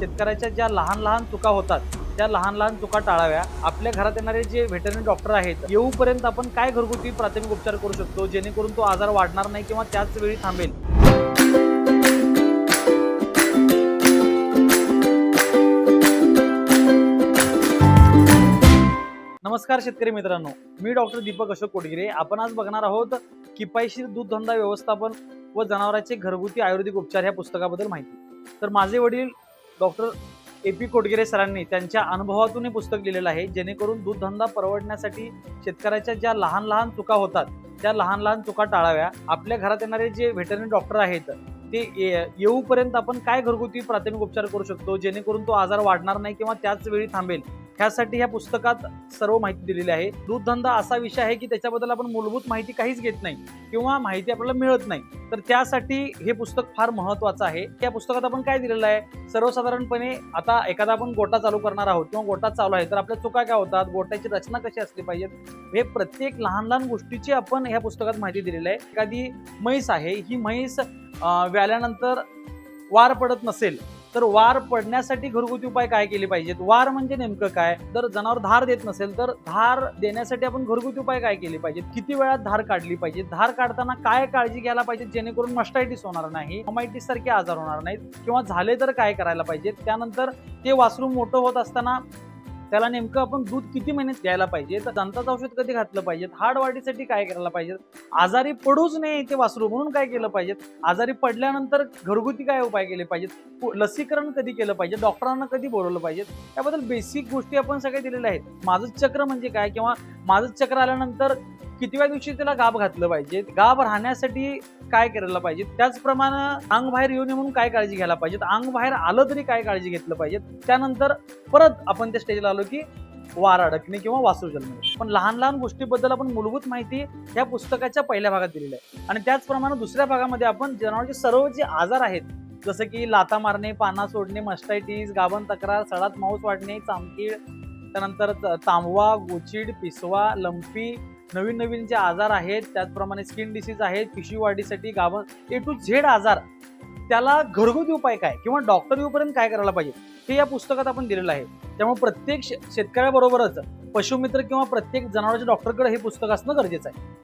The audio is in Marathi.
शेतकऱ्याच्या ज्या लहान लहान चुका होतात त्या लहान लहान चुका टाळाव्या. आपल्या घरात येणारे जे व्हेटरनरी डॉक्टर आहेत येऊपर्यंत आपण काय घरगुती प्राथमिक उपचार करू शकतो जेणेकरून तो आजार वाढणार नाही किंवा त्याच वेळी थांबेल? नमस्कार शेतकरी मित्रांनो मी डॉक्टर दीपक अशोक कोटगिरे आपण आज बघणार आहोत किपायशीर दूध धंदा व्यवस्थापन व जनावरांचे घरगुती आयुर्वेदिक उपचार ह्या पुस्तकाबद्दल माहिती. तर माझे वडील डॉक्टर ए पी कोटगिरे सरांनी त्यांच्या अनुभवातून हे पुस्तक लिहिलेलं आहे जेणेकरून दूधधंदा परवडण्यासाठी शेतकऱ्याच्या ज्या लहान लहान चुका होतात त्या लहान लहान चुका टाळाव्या. आपल्या घरात येणारे जे व्हेटरनरी डॉक्टर आहेत ते ये- येऊपर्यंत आपण काय घरगुती प्राथमिक उपचार करू शकतो जेणेकरून तो आजार वाढणार नाही किंवा त्याच वेळी थांबेल? ह्यासाठी ह्या पुस्तकात सर्व माहिती दिलेली आहे. दूधधंदा असा विषय आहे की त्याच्याबद्दल आपण मूलभूत माहिती काहीच घेत नाही किंवा माहिती आपल्याला मिळत नाही. तर त्यासाठी हे पुस्तक फार महत्वाचं आहे. त्या पुस्तकात आपण काय दिलेलं आहे? सर्वसाधारणपणे आता एखादा आपण गोटा चालू करणार आहोत किंवा गोटा चालू आहे तर आपल्या चुका काय होतात गोट्याची रचना कशी असली पाहिजेत हे प्रत्येक लहान लहान गोष्टीची आपण ह्या पुस्तकात माहिती दिलेली आहे. एखादी म्हैस आहे ही म्हैस व्याल्यानंतर वार पडत नसेल तर वार पडण्यासाठी घरगुती उपाय काय केले पाहिजेत? वार म्हणजे नेमकं काय? जर जनावर धार देत नसेल तर धार देण्यासाठी आपण घरगुती उपाय काय केले पाहिजेत? किती वेळात धार काढली पाहिजे धार काढताना काय काळजी घ्यायला पाहिजे जेणेकरून मस्टायटिस होणार नाही हमायटिस सारखे आजार होणार नाहीत किंवा झाले तर काय करायला पाहिजेत? त्यानंतर ते वासरू मोठं होत असताना त्याला नेमकं आपण दूध किती महिन्यात द्यायला पाहिजे? तर दंताचं औषध कधी घातलं पाहिजे? हाड वाढीसाठी काय करायला पाहिजे? आजारी पडूच नये ते वासरू म्हणून काय केलं पाहिजे? आजारी पडल्यानंतर घरगुती काय उपाय केले पाहिजेत? पु- लसीकरण कधी केलं पाहिजे? डॉक्टरांना कधी बोलवलं पाहिजे त्याबद्दल बेसिक गोष्टी आपण सगळ्या दिलेल्या आहेत. माझं चक्र म्हणजे काय? किंवा माझं चक्र आल्यानंतर कितव्या दिवशी त्याला गाभ घातलं पाहिजे? गाभ राहण्यासाठी काय करायला पाहिजे? त्याचप्रमाणे अंग बाहेर येऊ नये म्हणून काय काळजी घ्यायला पाहिजे? अंग बाहेर आलं तरी काय काळजी घेतलं पाहिजे? त्यानंतर परत आपण त्या स्टेजला आलो की वार अडकणे किंवा वासू जन्मणे. पण लहान लहान गोष्टीबद्दल आपण मूलभूत माहिती या पुस्तकाच्या पहिल्या भागात दिलेली आहे. आणि त्याचप्रमाणे दुसऱ्या भागामध्ये आपण जनावरांचे सर्व जे आजार आहेत जसं की लाता मारणे पाना सोडणे मस्टायटीज गाभण तक्रार सडात मांस वाढणे चामकीड त्यानंतर त- तांबवा गोचीड पिसवा लंपी नवीन नवीन जे आजार आहेत त्याचप्रमाणे स्किन डिसीज आहेत पिशवी वाढीसाठी गाभण ए टू झेड आजार त्याला घरगुती उपाय काय? किंवा डॉक्टर येऊपर्यंत काय करायला पाहिजे? हे या पुस्तकात आपण दिलेलं आहे. त्यामुळे प्रत्येक शे- शेतकऱ्याबरोबरच पशुमित्र किंवा प्रत्येक जनावरांच्या डॉक्टरकडे हे पुस्तक असणं गरजेचं आहे.